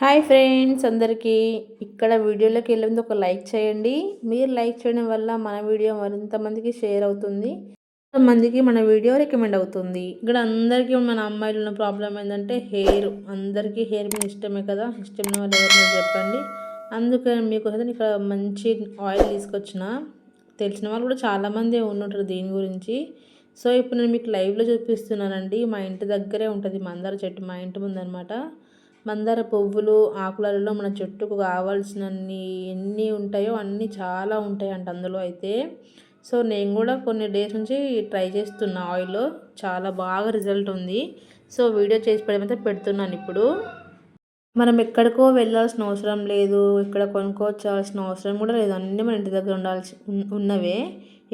Hi friends అందరికీ. ఇక్కడ వీడియోలోకి వెళ్ళింది ఒక లైక్ చేయండి. మీరు లైక్ చేయడం వల్ల మన వీడియో మరింత మందికి షేర్ అవుతుంది. మందికి మన వీడియో రికమెండ్ అవుతుంది. ఇక్కడ అందరికీ మన అమ్మాయిలు ఉన్న ప్రాబ్లం ఏంటంటే హెయిర్. అందరికీ హెయిర్ మీద ఇష్టమే కదా. ఇష్టం వాళ్ళు ఎవరైనా చెప్పండి. అందుకని మీకోసం ఇక్కడ మంచి ఆయిల్ తీసుకొచ్చిన. తెలిసిన వాళ్ళు కూడా చాలామంది ఉంటుంటారు దీని గురించి. సో ఇప్పుడు నేను మీకు లైవ్లో చూపిస్తున్నానండి. మా ఇంటి దగ్గరే ఉంటుంది మందార చెట్టు. మా ఇంటి ముందనమాట. మందార పువ్వులు ఆకులలో మన చెట్టుకు కావాల్సినన్ని ఎన్ని ఉంటాయో అన్నీ చాలా ఉంటాయంట అందులో అయితే. సో నేను కూడా కొన్ని డేస్ నుంచి ట్రై చేస్తున్నా ఆయిల్. చాలా బాగా రిజల్ట్ ఉంది. సో వీడియో చేసి పెడమైతే పెడుతున్నాను ఇప్పుడు. మనం ఎక్కడికో వెళ్ళాల్సిన అవసరం లేదు ఇక్కడ కొనుక్కోవచ్చాల్సిన అవసరం కూడా లేదు. అన్నీ మన ఇంటి దగ్గర ఉండాల్సి ఉన్నవే.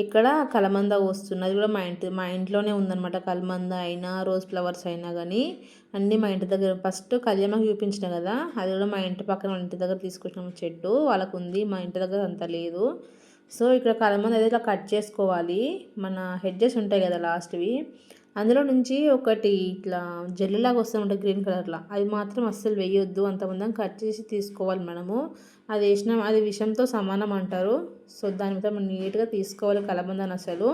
ఇక్కడ కలమంద వస్తుంది అది కూడా మా ఇంటి మా ఇంట్లోనే ఉందన్నమాట కలమంద అయినా రోజ్ ఫ్లవర్స్ అయినా కానీ అన్నీ మా ఇంటి దగ్గర. ఫస్ట్ కళ్యాణకు చూపించిన కదా అది కూడా మా ఇంటి పక్కన ఇంటి దగ్గర తీసుకొచ్చిన చెట్టు. వాళ్ళకు ఉంది మా ఇంటి దగ్గర అంత లేదు. సో ఇక్కడ కలమంద అయితే ఇట్లా కట్ చేసుకోవాలి. మన హెడ్జెస్ ఉంటాయి కదా లాస్ట్వి. అందులో నుంచి ఒకటి ఇట్లా జెల్లులాగా వస్తూ ఉంటుంది గ్రీన్ కలర్లో. అది మాత్రం అస్సలు వేయొద్దు. అంతమందం కట్ చేసి తీసుకోవాలి మనము. అది వేసిన అది విషంతో సమానం అంటారు. సో దాని మీద మనం నీట్గా తీసుకోవాలి కలబందని అసలు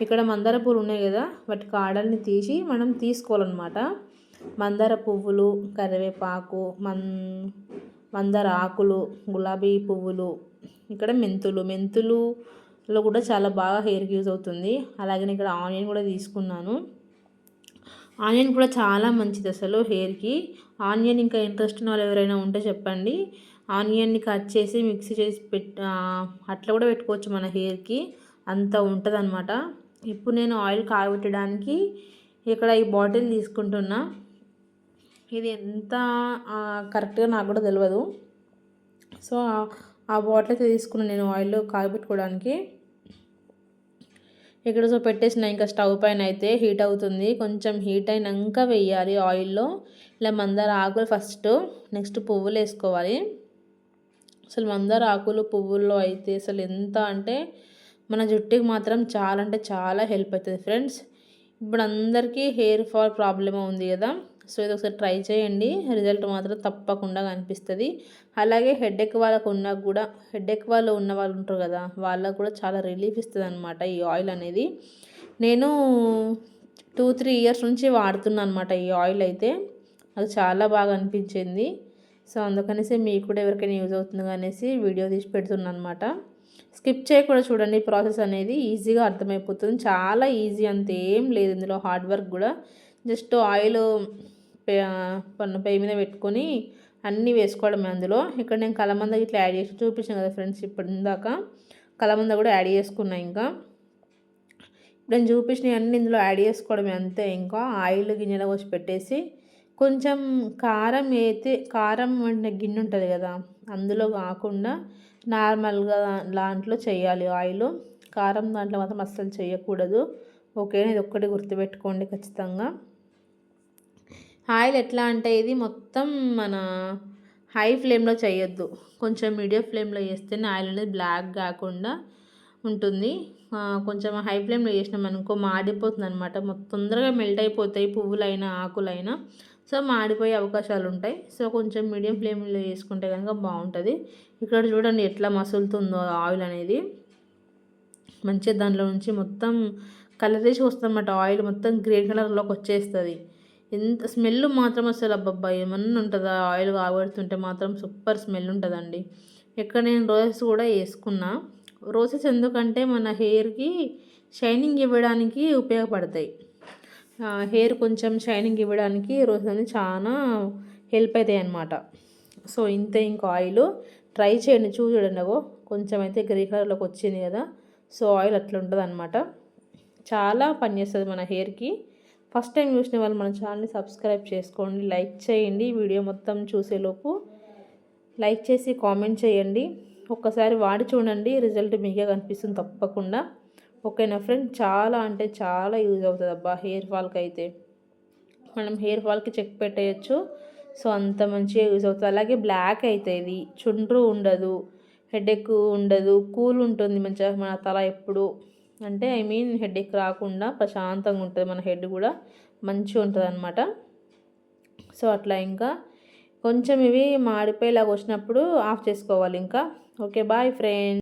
ఇక్కడ మందార పూలు ఉన్నాయి కదా వాటి కాడల్ని తీసి మనం తీసుకోవాలన్నమాట. మందార పువ్వులు కరివేపాకు మన్ మందార ఆకులు గులాబీ పువ్వులు ఇక్కడ మెంతులు మెంతులు లో కూడా చాలా బాగా హెయిర్కి యూజ్ అవుతుంది. అలాగే ఇక్కడ ఆనియన్ కూడా తీసుకున్నాను. ఆనియన్ కూడా చాలా మంచిది అసలు హెయిర్కి. ఆనియన్ ఇంకా ఇంట్రెస్ట్ ఉన్న వాళ్ళు ఎవరైనా ఉంటే చెప్పండి. ఆనియన్ని కట్ చేసి మిక్సీ చేసి పెట్ అట్లా కూడా పెట్టుకోవచ్చు మన హెయిర్కి. అంత ఉంటుంది అనమాట ఇప్పుడు నేను ఆయిల్ కాగబెట్టడానికి ఇక్కడ ఈ బాటిల్ తీసుకుంటున్నా. ఇది ఎంత కరెక్ట్గా నాకు కూడా తెలియదు సో ఆ బాటిల్ అయితే తీసుకున్నాను నేను ఆయిల్ కాగబెట్టుకోవడానికి ఇక్కడ సో పెట్టేసిన ఇంకా స్టవ్ పైన అయితే హీట్ అవుతుంది. కొంచెం హీట్ అయినాక వేయాలి ఆయిల్లో ఇలా మందార ఆకులు ఫస్ట్ నెక్స్ట్ పువ్వులు వేసుకోవాలి. అసలు మందార ఆకులు పువ్వుల్లో అయితే అసలు ఎంత అంటే మన జుట్టుకి మాత్రం చాలా అంటే చాలా హెల్ప్ అవుతుంది ఫ్రెండ్స్ ఇప్పుడు అందరికీ హెయిర్ ఫాల్ ప్రాబ్లమ్ ఉంది కదా. సో ఇది ఒకసారి ట్రై చేయండి. రిజల్ట్ మాత్రం తప్పకుండా కనిపిస్తుంది. అలాగే హెడ్ఎక్ వాళ్ళకు ఉన్నా కూడా హెడ్ఎక్ వాళ్ళు ఉన్న వాళ్ళు ఉంటారు కదా వాళ్ళకు కూడా చాలా రిలీఫ్ ఇస్తుంది అనమాట ఈ ఆయిల్ అనేది. నేను టూ త్రీ ఇయర్స్ నుంచి వాడుతున్నాను అనమాట ఈ ఆయిల్ అయితే. అది చాలా బాగా అనిపించింది. సో అందుకనేసి మీకు కూడా ఎవరికైనా యూజ్ అవుతుంది అనేసి వీడియో తీసి పెడుతున్నాను అనమాట స్కిప్ చేయకుండా చూడండి ప్రాసెస్ అనేది ఈజీగా అర్థమైపోతుంది. చాలా ఈజీ అంత ఏం లేదు ఇందులో హార్డ్ వర్క్ కూడా. జస్ట్ ఆయిల్ పన్ను పై మీద పెట్టుకొని అన్నీ వేసుకోవడమే అందులో. ఇక్కడ నేను కలమంద ఇట్లా యాడ్ చేసి చూపించాను కదా ఫ్రెండ్స్ ఇప్పుడు ఇందాక కలమంద కూడా యాడ్ చేసుకున్నా ఇంకా. ఇప్పుడు నేను చూపించిన అన్నీ ఇందులో యాడ్ చేసుకోవడమే అంతే ఇంకా. ఆయిల్ గిన్నెలో పోసి పెట్టేసి కొంచెం కారం అయితే కారం వండిన గిన్నె ఉంటుంది కదా అందులో కాకుండా నార్మల్గా దాంట్లో చేయాలి ఆయిల్. కారం దాంట్లో మాత్రం అస్సలు చేయకూడదు. ఓకే ఇది ఒక్కటి గుర్తుపెట్టుకోండి ఖచ్చితంగా. ఆయిల్ ఎట్లా అంటే ఇది మొత్తం మన హై ఫ్లేమ్లో చేయొద్దు. కొంచెం మీడియం ఫ్లేమ్లో చేస్తేనే ఆయిల్ అనేది బ్లాక్ కాకుండా ఉంటుంది. కొంచెం హై ఫ్లేమ్లో చేసినాం అనుకో మాడిపోతుంది అనమాట తొందరగా మెల్ట్ అయిపోతాయి పువ్వులైనా ఆకులైనా. సో మాడిపోయే అవకాశాలు ఉంటాయి. సో కొంచెం మీడియం ఫ్లేమ్లో చేసుకుంటే కనుక బాగుంటుంది. ఇక్కడ చూడండి ఎట్లా మసులుతుందో ఆయిల్ అనేది. మంచిగా దాంట్లో నుంచి మొత్తం కలర్ వేసి వస్తుందన్నమాట. ఆయిల్ మొత్తం గ్రీన్ కలర్లోకి వచ్చేస్తుంది. ఎంత స్మెల్ మాత్రం అసలు అబ్బబ్బా ఏమన్నా ఉంటుందా? ఆయిల్ కాబడుతుంటే మాత్రం సూపర్ స్మెల్ ఉంటుందండి. ఇక్కడ నేను రోజెస్ కూడా వేసుకున్నా. రోజెస్ ఎందుకంటే మన హెయిర్కి షైనింగ్ ఇవ్వడానికి ఉపయోగపడతాయి. హెయిర్ కొంచెం షైనింగ్ ఇవ్వడానికి రోజెస్ అనేది చాలా హెల్ప్ అవుతాయి అన్నమాట. సో ఇంతే ఇంకా ఆయిల్ ట్రై చేయండి. చూడండి అగో కొంచెం అయితే గ్రే కలర్లోకి వచ్చింది కదా. సో ఆయిల్ అట్లా ఉంటుంది అనమాట చాలా పనిచేస్తుంది మన హెయిర్కి. ఫస్ట్ టైం చూసిన వాళ్ళు మన ఛానల్ని సబ్స్క్రైబ్ చేసుకోండి లైక్ చేయండి. వీడియో మొత్తం చూసేలోపు లైక్ చేసి కామెంట్ చేయండి. ఒక్కసారి వాడి చూడండి రిజల్ట్ మీకే కనిపిస్తుంది తప్పకుండా. ఓకేనా ఫ్రెండ్? చాలా అంటే చాలా యూజ్ అవుతుంది అబ్బా హెయిర్ ఫాల్కి అయితే. మనం హెయిర్ ఫాల్కి చెక్ పెట్టేయచ్చు. సో అంత మంచిగా యూజ్ అవుతుంది. అలాగే బ్లాక్ అవుతుంది చుండ్రు ఉండదు హెడేక్ ఉండదు కూల్ ఉంటుంది మంచిగా మన తల ఎప్పుడు. అంటే ఐ మీన్ హెడేక్ రాకుండా ప్రశాంతంగా ఉంటుంది. మన హెడ్ కూడా మంచిగా ఉంటుంది అనమాట సో అట్లా ఇంకా కొంచెం ఇవి మాడిపోయేలాగా వచ్చినప్పుడు ఆఫ్ చేసుకోవాలి ఇంకా. Okay boy friend